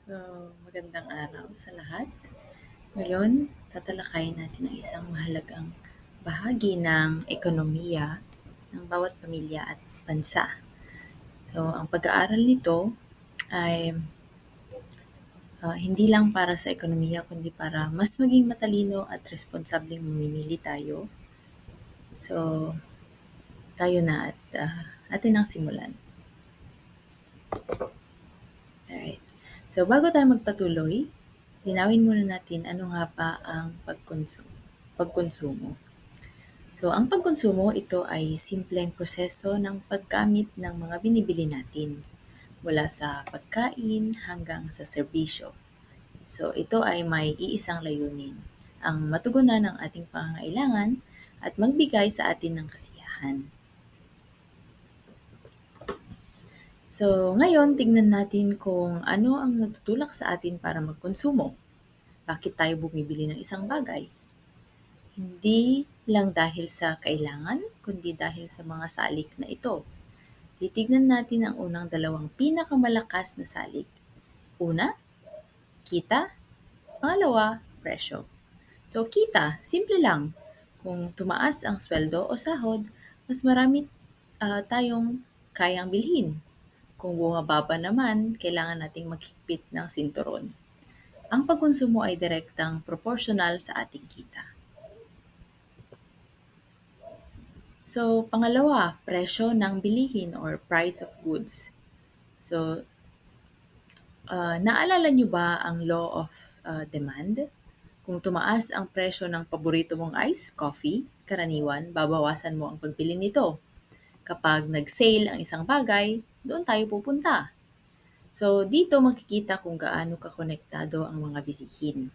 So, magandang araw sa lahat. Ngayon, tatalakayin natin ang isang mahalagang bahagi ng ekonomiya ng bawat pamilya at bansa. So, ang pag-aaral nito ay uh, hindi lang para sa ekonomiya kundi para mas maging matalino at responsableng mamimili tayo. So, tayo na at uh, atin ang simulan. So, bago tayo magpatuloy, linawin muna natin ano nga pa ang pagkonsumo. pagkonsumo. So, ang pagkonsumo, ito ay simpleng proseso ng paggamit ng mga binibili natin mula sa pagkain hanggang sa serbisyo. So, ito ay may iisang layunin, ang matugunan ng ating pangangailangan at magbigay sa atin ng kasiyahan. So, ngayon, tingnan natin kung ano ang nagtutulak sa atin para magkonsumo. Bakit tayo bumibili ng isang bagay? Hindi lang dahil sa kailangan, kundi dahil sa mga salik na ito. Titignan natin ang unang dalawang pinakamalakas na salik. Una, kita. Pangalawa, presyo. So, kita, simple lang. Kung tumaas ang sweldo o sahod, mas marami uh, tayong kayang bilhin kung bumababa naman, kailangan nating maghigpit ng sinturon. Ang pagkonsumo ay direktang proportional sa ating kita. So, pangalawa, presyo ng bilihin or price of goods. So, uh, naalala nyo ba ang law of uh, demand? Kung tumaas ang presyo ng paborito mong ice, coffee, karaniwan, babawasan mo ang pagbili nito. Kapag nag-sale ang isang bagay, doon tayo pupunta. So, dito makikita kung gaano kakonektado ang mga bilihin.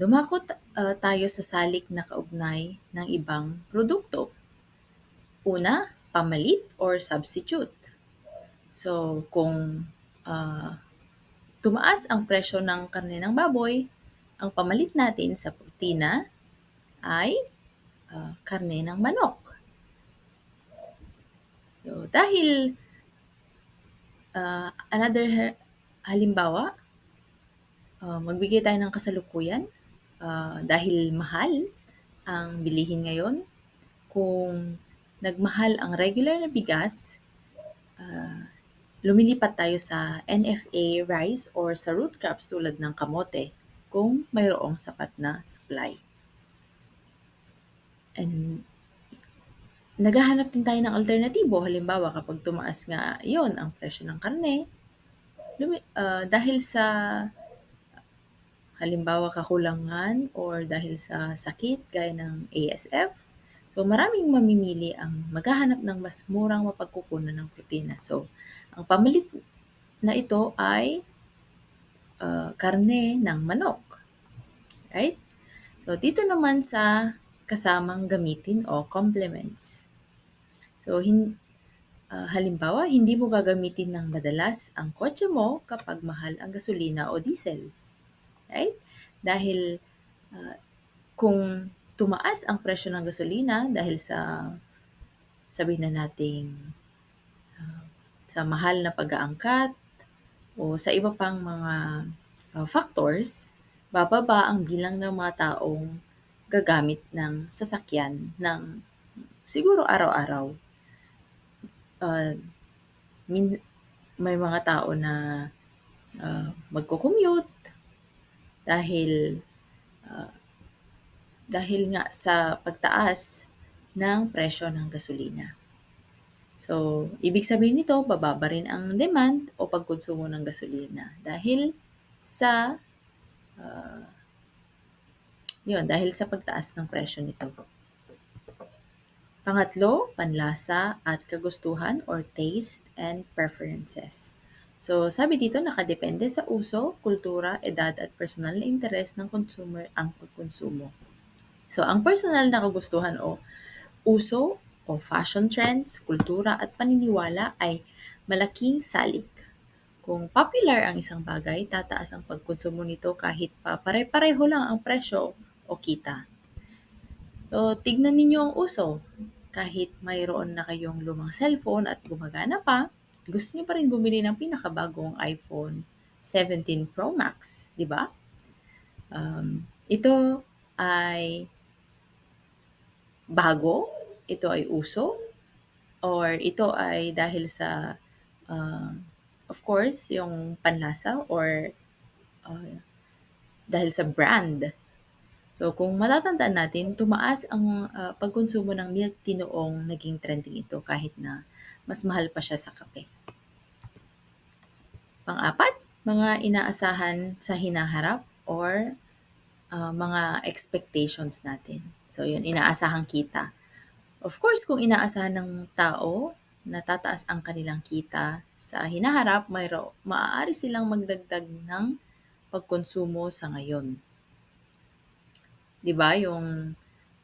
Dumakot uh, tayo sa salik na kaugnay ng ibang produkto. Una, pamalit or substitute. So, kung uh, tumaas ang presyo ng karne ng baboy, ang pamalit natin sa protina ay uh, karne ng manok. So, dahil uh, another halimbawa, uh, magbigay tayo ng kasalukuyan uh, dahil mahal ang bilihin ngayon. Kung nagmahal ang regular na bigas, uh, lumilipat tayo sa NFA rice or sa root crops tulad ng kamote kung mayroong sapat na supply. And naghahanap din tayo ng alternatibo. Halimbawa, kapag tumaas nga yon ang presyo ng karne, lumi- uh, dahil sa halimbawa kakulangan or dahil sa sakit gaya ng ASF, so maraming mamimili ang maghahanap ng mas murang mapagkukunan ng protina. So, ang pamalit na ito ay uh, karne ng manok. Right? So, dito naman sa kasamang gamitin o complements. So, hin, uh, halimbawa, hindi mo gagamitin ng madalas ang kotse mo kapag mahal ang gasolina o diesel. Right? Dahil uh, kung tumaas ang presyo ng gasolina dahil sa sabihin na nating uh, sa mahal na pag-aangkat o sa iba pang mga uh, factors, bababa ang bilang ng mga taong gagamit ng sasakyan ng siguro araw-araw uh, min, may mga tao na uh, magko-commute dahil uh, dahil nga sa pagtaas ng presyo ng gasolina. So, ibig sabihin nito, bababa rin ang demand o pagkonsumo ng gasolina dahil sa uh, yun, dahil sa pagtaas ng presyo nito. Pangatlo, panlasa at kagustuhan or taste and preferences. So, sabi dito, nakadepende sa uso, kultura, edad at personal na interes ng consumer ang pagkonsumo. So, ang personal na kagustuhan o uso o fashion trends, kultura at paniniwala ay malaking salik. Kung popular ang isang bagay, tataas ang pagkonsumo nito kahit pa pare-pareho lang ang presyo o kita. So, tignan ninyo ang uso kahit mayroon na kayong lumang cellphone at gumagana pa, gusto nyo pa rin bumili ng pinakabagong iPhone 17 Pro Max, di ba? Um, ito ay bago, ito ay uso, or ito ay dahil sa, uh, of course, yung panlasa or uh, dahil sa brand. So kung matatandaan natin, tumaas ang uh, pagkonsumo ng milk tea noong naging trending ito kahit na mas mahal pa siya sa kape. Pang-apat, mga inaasahan sa hinaharap or uh, mga expectations natin. So yun, inaasahang kita. Of course, kung inaasahan ng tao na tataas ang kanilang kita sa hinaharap, mayro, maaari silang magdagdag ng pagkonsumo sa ngayon. 'Di ba yung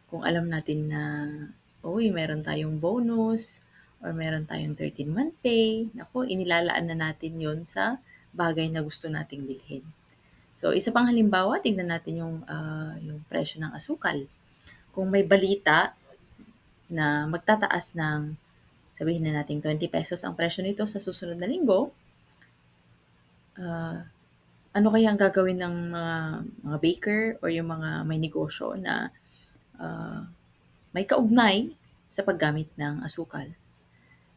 kung alam natin na uy, meron tayong bonus or meron tayong 13-month pay, nako, inilalaan na natin yon sa bagay na gusto nating bilhin. So, isa pang halimbawa, tignan natin yung, uh, yung presyo ng asukal. Kung may balita na magtataas ng, sabihin na natin 20 pesos ang presyo nito sa susunod na linggo, uh, ano kaya ang gagawin ng mga, mga baker or yung mga may negosyo na uh, may kaugnay sa paggamit ng asukal.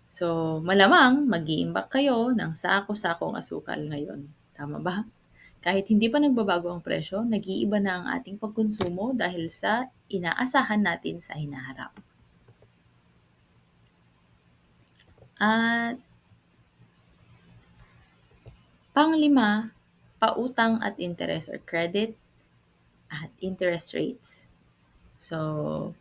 So, malamang mag-iimbak kayo ng sako-sakong asukal ngayon. Tama ba? Kahit hindi pa nagbabago ang presyo, nag-iiba na ang ating pagkonsumo dahil sa inaasahan natin sa hinaharap. At panglima, pautang at interest or credit at interest rates. So,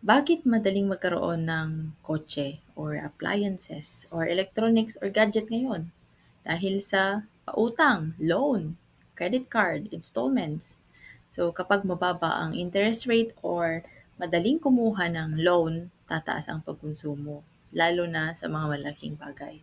bakit madaling magkaroon ng kotse or appliances or electronics or gadget ngayon? Dahil sa pautang, loan, credit card, installments. So kapag mababa ang interest rate or madaling kumuha ng loan, tataas ang pagkonsumo, lalo na sa mga malaking bagay.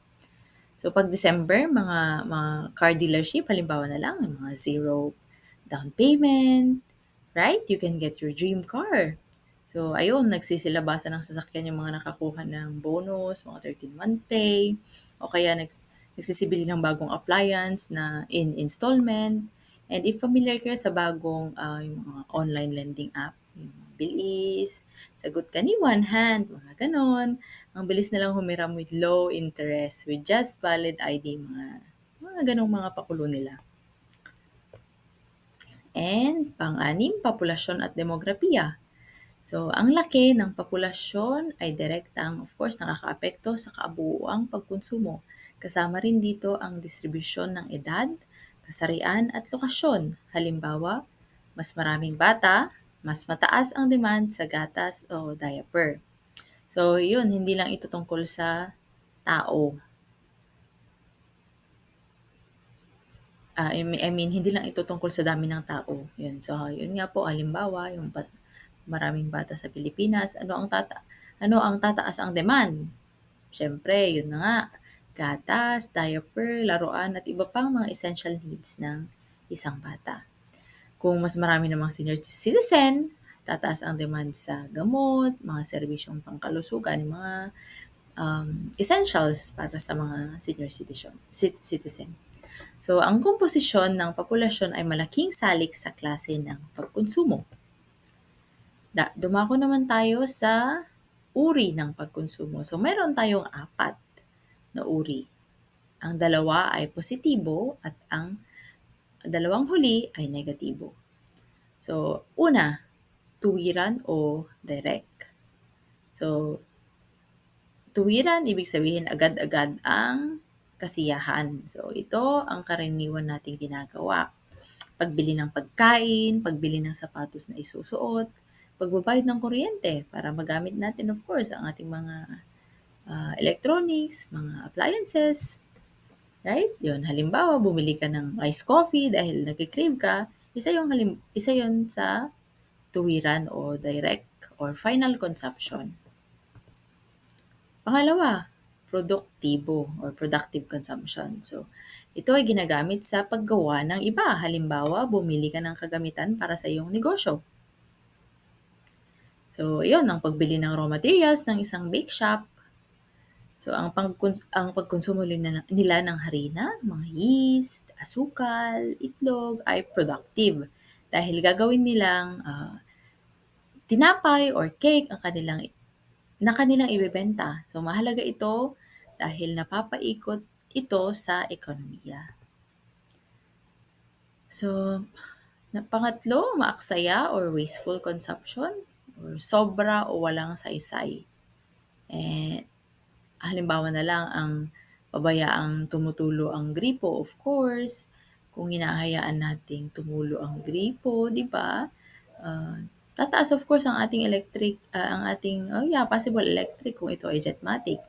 So pag December, mga, mga car dealership, halimbawa na lang, mga zero down payment, right? You can get your dream car. So ayun, nagsisilabasan ng sasakyan yung mga nakakuha ng bonus, mga 13-month pay, o kaya nags, nagsisibili ng bagong appliance na in installment. And if familiar kayo sa bagong uh, yung mga online lending app, yung bilis, sagot ka ni one hand, mga ganon. Ang bilis nilang humiram with low interest, with just valid ID, mga, mga ganong mga pakulo nila. And pang-anim, populasyon at demografiya. So, ang laki ng populasyon ay direktang, of course, nakakaapekto sa kabuuang pagkonsumo. Kasama rin dito ang distribusyon ng edad, kasarian at lokasyon. Halimbawa, mas maraming bata, mas mataas ang demand sa gatas o diaper. So, yun, hindi lang ito tungkol sa tao. Uh, I mean, hindi lang ito tungkol sa dami ng tao. Yun. So, yun nga po, halimbawa, yung maraming bata sa Pilipinas, ano ang tata ano ang tataas ang demand? Siyempre, yun na nga, gatas, diaper, laruan, at iba pang mga essential needs ng isang bata. Kung mas marami namang senior citizen, tataas ang demand sa gamot, mga serbisyong pangkalusugan, mga um, essentials para sa mga senior citizen. So, ang komposisyon ng populasyon ay malaking salik sa klase ng pagkonsumo. Da, dumako naman tayo sa uri ng pagkonsumo. So, meron tayong apat na uri. Ang dalawa ay positibo at ang dalawang huli ay negatibo. So, una, tuwiran o direct. So, tuwiran, ibig sabihin agad-agad ang kasiyahan. So, ito ang karaniwan nating ginagawa. Pagbili ng pagkain, pagbili ng sapatos na isusuot, pagbabayad ng kuryente para magamit natin of course ang ating mga uh, electronics, mga appliances, right? Yun, halimbawa, bumili ka ng iced coffee dahil nag-crave ka, isa yung, halim, isa yon sa tuwiran o direct or final consumption. Pangalawa, produktibo or productive consumption. So, ito ay ginagamit sa paggawa ng iba. Halimbawa, bumili ka ng kagamitan para sa iyong negosyo. So, yun, ang pagbili ng raw materials ng isang bake shop So, ang, pangkons- ang pagkonsumo nila, ng harina, mga yeast, asukal, itlog ay productive dahil gagawin nilang ah, tinapay or cake ang kanilang na kanilang ibebenta. So, mahalaga ito dahil napapaikot ito sa ekonomiya. So, na pangatlo, maaksaya or wasteful consumption or sobra o walang saysay. Eh, halimbawa na lang ang pabayaang tumutulo ang gripo, of course, kung hinahayaan nating tumulo ang gripo, di ba? Uh, tataas of course ang ating electric, uh, ang ating, oh yeah, possible electric kung ito ay jetmatic.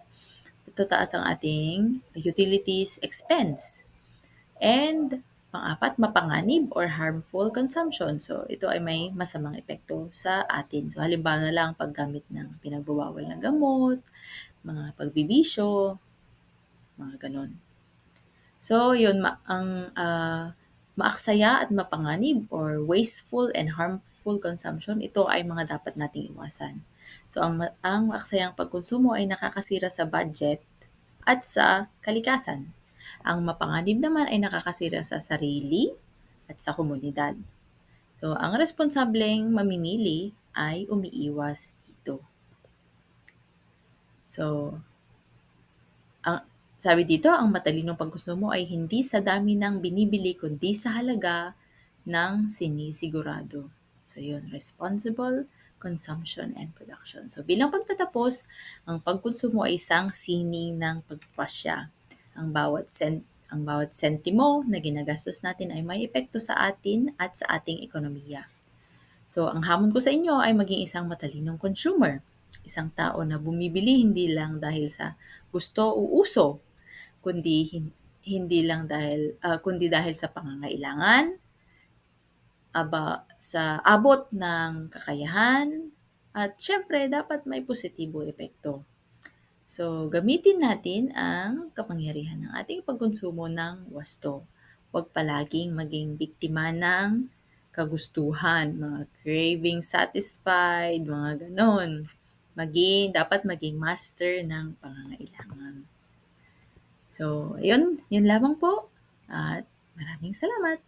Tataas ang ating utilities expense. And pang-apat, mapanganib or harmful consumption. So, ito ay may masamang epekto sa atin. So, halimbawa na lang paggamit ng pinagbawal na gamot, mga pagbibisyo, mga ganon. So, yun, ma- ang uh, maaksaya at mapanganib or wasteful and harmful consumption, ito ay mga dapat nating iwasan. So, ang, ang maaksayang pagkonsumo ay nakakasira sa budget at sa kalikasan. Ang mapanganib naman ay nakakasira sa sarili at sa komunidad. So, ang responsableng mamimili ay umiiwas. So, ang, sabi dito, ang matalinong pagkonsumo ay hindi sa dami ng binibili kundi sa halaga ng sinisigurado. So, yun, responsible consumption and production. So, bilang pagtatapos, ang pagkonsumo ay isang sining ng pagpasya ang bawat cent ang bawat sentimo na ginagastos natin ay may epekto sa atin at sa ating ekonomiya. So, ang hamon ko sa inyo ay maging isang matalinong consumer. Isang tao na bumibili hindi lang dahil sa gusto o uso, kundi hindi lang dahil uh, kundi dahil sa pangangailangan, aba sa abot ng kakayahan, at syempre dapat may positibo epekto. So, gamitin natin ang kapangyarihan ng ating pagkonsumo ng wasto. Huwag palaging maging biktima ng kagustuhan, mga craving satisfied, mga ganon. Maging, dapat maging master ng pangangailangan. So, yun, yun lamang po. At maraming salamat.